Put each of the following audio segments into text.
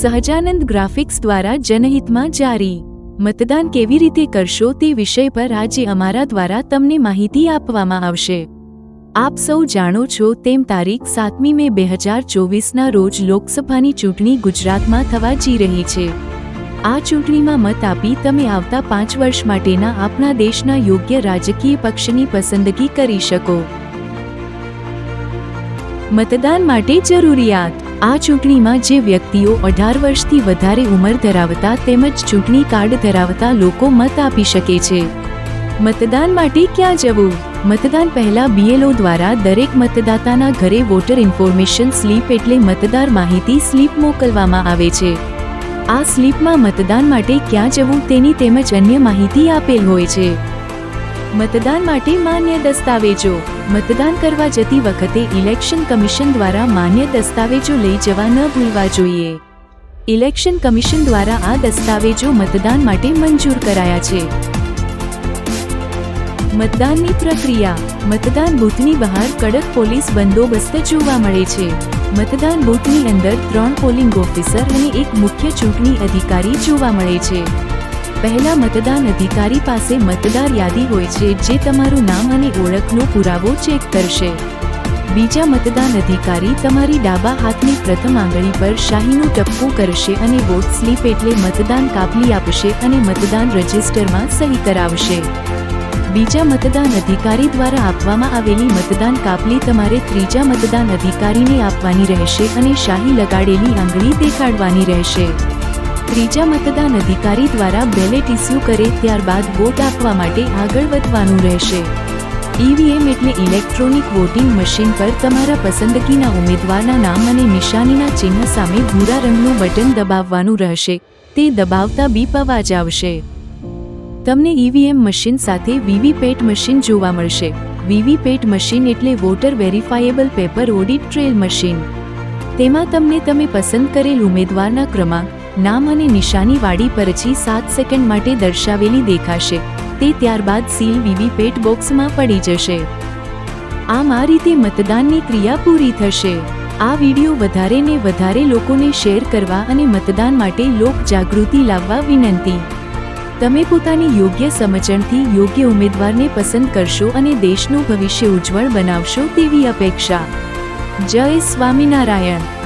Sahajanand graphics દ્વારા જનહિતમાં જારી. મતદાન કેવી રીતે કરશો તે વિષય પર આજે અમારા દ્વારા તમને માહિતી આપવામાં આવશે. આપ સૌ જાણો છો તેમ તારીખ સાતમી મે બે હજાર ચોવીસના રોજ લોકસભાની ચૂંટણી ગુજરાતમાં થવા જઈ રહી છે. આ ચૂંટણીમાં મત આપી તમે આવતા પાંચ વર્ષ માટેના આપણા દેશના યોગ્ય રાજકીય પક્ષની પસંદગી કરી શકો. મતદાન માટે જરૂરિયાત. આ ચૂંટણીમાં જે વ્યક્તિઓ અઢાર વર્ષથી વધારે ઉંમર ધરાવતા તેમજ ચૂંટણી કાર્ડ ધરાવતા લોકો મત આપી શકે છે. મતદાન માટે ક્યાં જવું? મતદાન પહેલા બીએલઓ દ્વારા દરેક મતદાતાના ઘરે વોટર ઇન્ફોર્મેશન સ્લીપ એટલે મતદાર માહિતી સ્લીપ મોકલવામાં આવે છે. આ સ્લીપમાં મતદાન માટે ક્યાં જવું તેની તેમજ અન્ય માહિતી આપેલ હોય છે. મતદાન માટે માન્ય દસ્તાવેજો. મતદાન કરવા જતી વખતે ઇલેક્શન કમિશન દ્વારા માન્ય દસ્તાવેજો લઈ જવા ન ભૂલવા જોઈએ. ઇલેક્શન કમિશન દ્વારા આ દસ્તાવેજો મતદાન માટે મંજૂર કરાયા છે. મતદાનની પ્રક્રિયા. મતદાન બૂથની બહાર કડક પોલીસ બંદોબસ્ત જોવા મળે છે. મતદાન બૂથની અંદર ત્રણ પોલિંગ ઓફિસર અને એક મુખ્ય ચૂંટણી અધિકારી જોવા મળે છે. પહેલા મતદાન અધિકારી પાસે મતદાર યાદી હોય છે, જે તમારું નામ અને ઓળખનો પુરાવો ચેક કરશે. બીજા મતદાન અધિકારી તમારી ડાબા હાથની પ્રથમ આંગળી પર શાહીનું ટપકું કરશે અને વોટ સ્લીપ એટલે મતદાન કાપલી આપશે અને મતદાન રજિસ્ટરમાં સહી કરાવશે. બીજા મતદાન અધિકારી દ્વારા આપવામાં આવેલી મતદાન કાપલી તમારે ત્રીજા મતદાન અધિકારીને આપવાની રહેશે અને શાહી લગાડેલી આંગળી દેખાડવાની રહેશે. ત્રીજા મતદાન અધિકારી દ્વારા બેલેટ ઇસ્યુ કરે ત્યારબાદ વોટ આપવા માટે આગળ વધવાનું રહેશે. ઈવીએમ એટલે ઇલેક્ટ્રોનિક વોટિંગ મશીન પર તમારા પસંદગીના ઉમેદવારના નામ અને નિશાનીના ચિહ્ન સામે ભૂરા રંગનું બટન દબાવવાનું રહેશે. તે દબાવતા બીપ અવાજ આવશે. તમને ઈવીએમ મશીન સાથે વીવીપેટ મશીન જોવા મળશે. વીવીપેટ મશીન એટલે voter verifiable paper audit trail machine. તેમાં તમને તમે પસંદ કરેલ ઉમેદવારના ક્રમાંક નામ અને નિશાની વાડી પરછી સાત સેકન્ડ માટે દર્શાવેલી દેખાશે. તે ત્યારબાદ સીલ વીવીપેટ બોક્સમાં પડી જશે. આમ આ રીતે મતદાનની ક્રિયા પૂરી થશે. આ વિડિયો વધારે ને વધારે લોકોને શેર કરવા અને મતદાન માટે લોક જાગૃતિ લાવવા વિનંતી. તમે પોતાની યોગ્ય સમજણથી યોગ્ય ઉમેદવારને પસંદ કરશો અને દેશનું ભવિષ્ય ઉજ્જવળ બનાવશો તેવી અપેક્ષા. જય સ્વામિનારાયણ.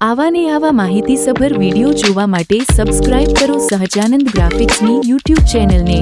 આવા ને આવા માહિતીસભર વીડિયો જોવા માટે સબસ્ક્રાઇબ કરો સહજાનંદ ગ્રાફિક્સની યુટ્યુબ ચેનલને